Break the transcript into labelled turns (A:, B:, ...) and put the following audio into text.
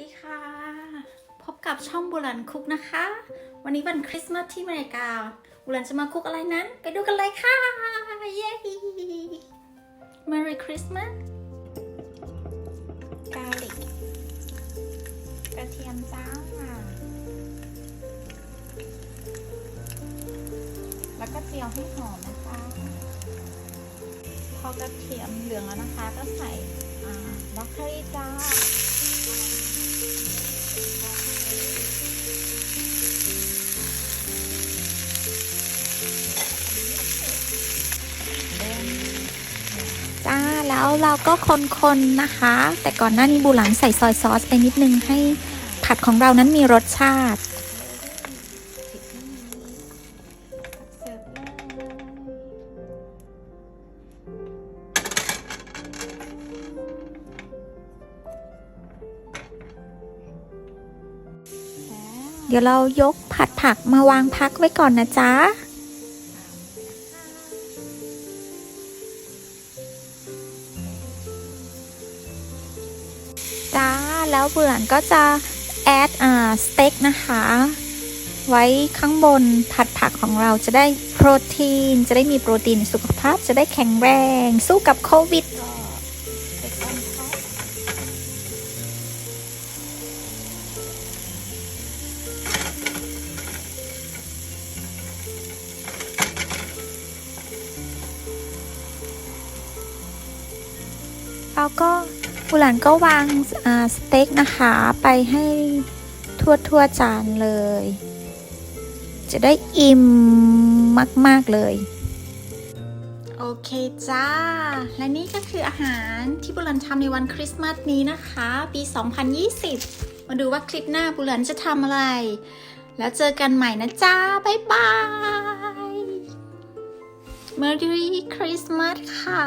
A: ดีค่ะ พบกับช่องบุรันคุกนะคะ วันนี้วันคริสต์มาสที่อเมริกาบุรันจะมาคุกอะไรนั้น ไปดูกันเลยค่ะ เย้ Merry Christmas
B: กาลิกกระเทียมจ้า แล้วก็เจียวให้หอมนะคะ พอกระเทียมเหลืองแล้วนะคะ ก็ใส่บล็อกโค
A: แล้วเราก็คนๆนะคะ แต่ก่อนหน้านี้บุหลันใส่ซอยซอสไปนิดนึงให้ผัดของเรานั้นมีรสชาติ
B: เดี๋
A: ยวเรายกผัดผักมาวางพักไว้ก่อนนะจ๊ะ แล้วเบื่อนก็จะแอดอ่าสเต็กนะคะ ไว้ข้างบนผัดผักของเราจะได้โปรตีน จะได้มีโปรตีนสุขภาพจะได้แข็งแรง สู้กับโควิด
B: ก็เออนท็อป
A: แล้วก็ บุหลันก็วางาสเต็กนะคะไปให้ทั่วทั่วๆจานเลย จะได้อิ่มมาก ๆ เลย โอเคจ้า และนี่ก็คืออาหารที่บุหลันทำในวันคริสต์มาสนี้นะคะ ปี 2020 มาดูว่าคลิปหน้าบุหลันจะทำอะไร แล้วเจอกันใหม่นะจ้า บ๊ายบาย Merry Christmas ค่ะ